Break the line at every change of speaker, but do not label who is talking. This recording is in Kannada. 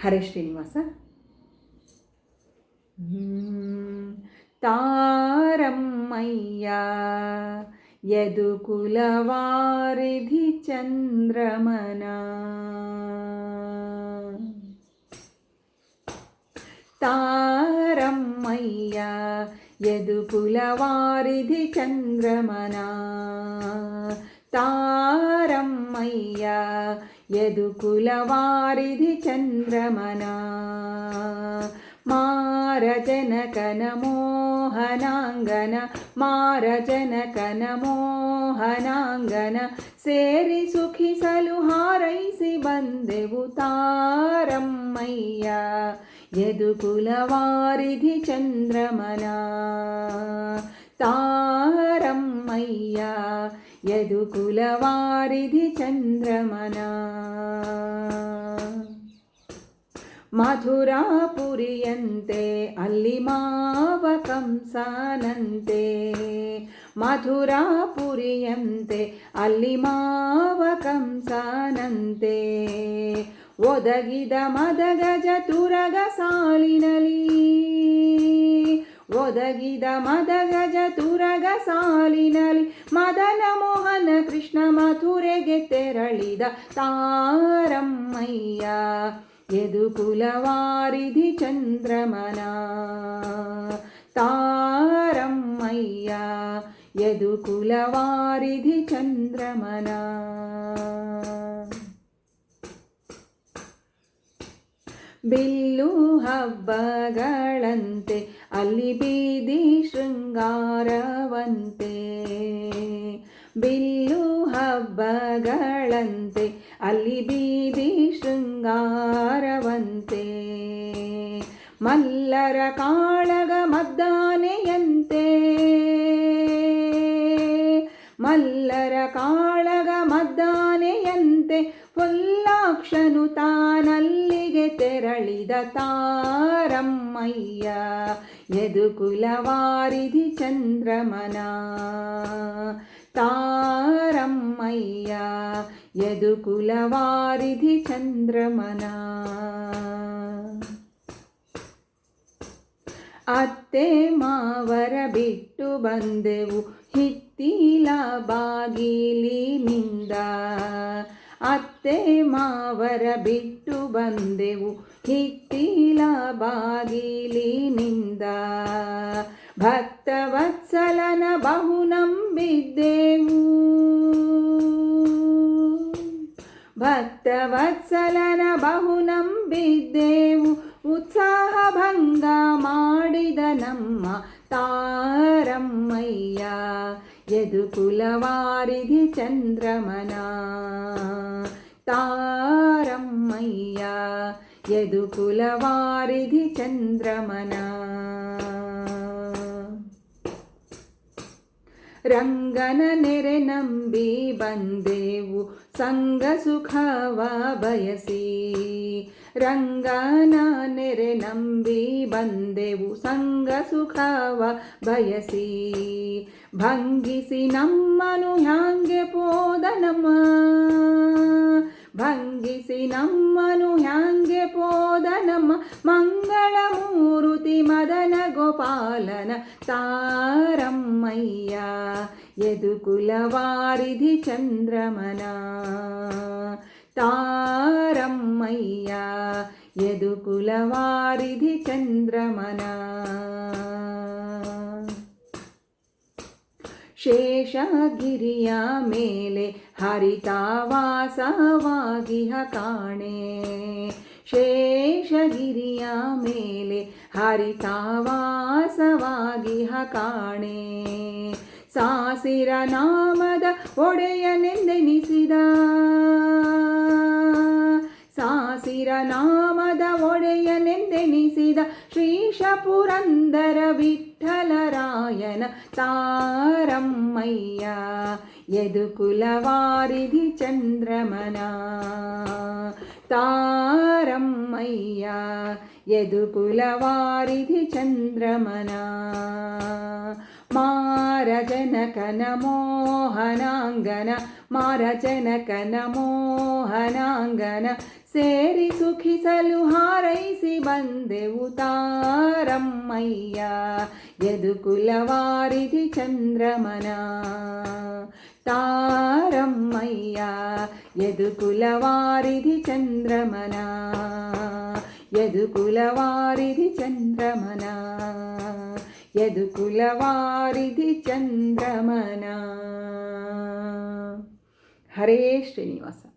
హరే శ్రీనివాస. తారమ్మయ్యా యదుకులవారిధి చంద్రమనా. తారమ్మయ్యా యదుకులవారిధి చంద్రమనా. తారమ్మయ్యా ತಾರಮ್ಮಯ್ಯ ಯದುಕುಲವಾರಿಧಿ ಚಂದ್ರಮನ ಮಾರಜನಕನ ಮೋಹನಾಂಗನ ಮಾರಜನಕನ ಮೋಹನಾಂಗನ ಸೇರಿ ಸುಖಿಸಲು ಹಾರೈಸಿ ಬಂದೆವು ತಾರಮ್ಮಯ್ಯ ಯದುಕುಲವಾರಿಧಿ ಚಂದ್ರಮನ ತಾರಮ್ಮಯ್ಯ ಯದುಕುಲವಾರಿಧಿ ಚಂದ್ರಮನ. ಮಧುರಾಪುರಿಯಂತೆ ಅಲ್ಲಿ ಮಾವ ಕಂಸಾನಂತೆ. ಮಧುರಾಪುರಿಯಂತೆ ಅಲ್ಲಿ ಮಾವ ಕಂಸಾನಂತೆ. ಒದಗಿದ ಮದಗಜ ತುರಗ ಸಾಲಿನಲಿ ಒದಗಿದ ಮದಗಜ ತುರಗ ಸಾಲಿನಲಿ ಮದನ ಮೋಹನ ಕೃಷ್ಣ ಮಥುರೆಗೆ ತೆರಳಿದ ತಾರಮ್ಮಯ್ಯ. ಯದುಕುಲವಾರಿಧಿ ಚಂದ್ರಮನ. ತಾರಮ್ಮಯ್ಯ, ಯದುಕುಲವಾರಿಧಿ ಚಂದ್ರಮನ. ಬಿಲ್ಲು ಹಬ್ಬಗಳಂತೆ, ಅಲ್ಲಿ ಬೀದಿ ಶೃಂಗಾರವಂತೆ. ಬಿಲ್ಲು ಹಬ್ಬಗಳಂತೆ, ಅಲ್ಲಿ ಬೀದಿ ಶೃಂಗಾರವಂತೆ. ಮಲ್ಲರ ಕಾಳಗ ಮದ್ದಾನೆಯಂತೆ. ಮಲ್ಲರ ಕಾಳಗ ಮದ್ದಾನೆಯಂತೆ. ಫುಲ್ಲಾಕ್ಷನು ತಾನಲ್ಲಿಗೆ ತೆರಳಿದ ತಾರಮ್ಮಯ್ಯ ಯದುಕುಲವಾರಿಧಿ ಚಂದ್ರಮನ. ತಾರಮ್ಮಯ್ಯ ಯದುಕುಲವಾರಿಧಿ ಚಂದ್ರಮನ. ಅತ್ತೆ ಮಾವರ ಬಿಟ್ಟು ಬಂದೆವು ಹಿತ್ತಿಲ ಬಾಗಿಲಿನಿಂದ. ಅತ್ತೆ ಮಾವರ ಬಿಟ್ಟು ಬಂದೆವು. ಹಿತ್ತಿಲ ಬಾಗಿಲಿನಿಂದ ಭಕ್ತವತ್ಸಲನ ಬಹು ನಂಬಿದ್ದೆವು. ಭಕ್ತವತ್ಸಲನ ಬಹು ನಂಬಿದ್ದೆವು. ಉತ್ಸಾಹ ಭಂಗ ಮಾಡಿದ ನಮ್ಮ ತಾರಮ್ಮಯ್ಯ. ಯದುಕುಲವಾರಿಧಿ ಚಂದ್ರಮನ ತಾರಮ್ಮಯ್ಯ ಯದುಕುಲವಾರಿಧಿ ಚಂದ್ರಮನ ರಂಗನ ನೆರೆ ನಂಬಿ ಬಂದೆವು ಸಂಗ ಸುಖವ ಬಯಸಿ ರಂಗನ ನೆರೆ ನಂಬಿ ಬಂದೆವು ಸಂಗ ಸುಖವ ಬಯಸಿ. ಭಂಗಿಸಿ ನಮ್ಮನು ಹ್ಯಾಂಗೆ ಪೋದ ನಮ್ಮ? ಭಂಗಿಸಿ ನಮ್ಮನು ಹ್ಯಾಂಗೆ ಪೋದ ನಮ್ಮ? ಮಂಗಳ ಮೂರುತಿ ಮದನ ಗೋಪಾಲನ ತಾರಮ್ಮಯ್ಯ ಯದುಕುಲವಾರಿಧಿ ಚಂದ್ರಮನ. ತಾರಮ್ಮಯ್ಯ ಯದುಕುಲವಾರಿಧಿ ಚಂದ್ರಮನ. ಶೇಷಗಿರಿಯ ಮೇಲೆ ಹರಿತಾವಾಸವಾಗಿಹ ಕಾಣೆ. ಶೇಷಗಿರಿಯ ಮೇಲೆ ಹರಿತಾವಾಸವಾಗಿಹ ಕಾಣೆ. ಸಾಸಿರ ನಾಮದ ಒಡೆಯನೆಂದೆನಿಸಿದ. ನಾಮದ ಒಡೆಯನೆಂದೆನಿಸಿದ ಶ್ರೀಶ ಪುರಂದರ ವಿಠಲರಾಯನ ತಾರಮ್ಮಯ್ಯ ಯದುಕುಲವಾರಿಧಿ ಚಂದ್ರಮನ ತಾರಮ್ಮಯ್ಯ ಯದುಕುಲವಾರಿಧಿ ಚಂದ್ರಮನ ಮಾರಜನಕನ ಮೋಹನಾಂಗನ ಮಾರಜನಕನ ಮೋಹನಾಂಗನ ಸೇರಿ ಸುಖಿಸಲು ಹಾರೈಸಿ ಬಂದೆವು ತಾರಮ್ಮಯ್ಯ ಯದುಕುಲವಾರಿಧಿ ಚಂದ್ರಮನ ತಾರಮ್ಮಯ್ಯ ಯದುಕುಲವಾರಿಧಿ ಚಂದ್ರಮನ ಯದುಕುಲವಾರಿಧಿ ಚಂದ್ರಮನ యదుకుల వారిధి చంద్రమనా? హరే శ్రీనివాస.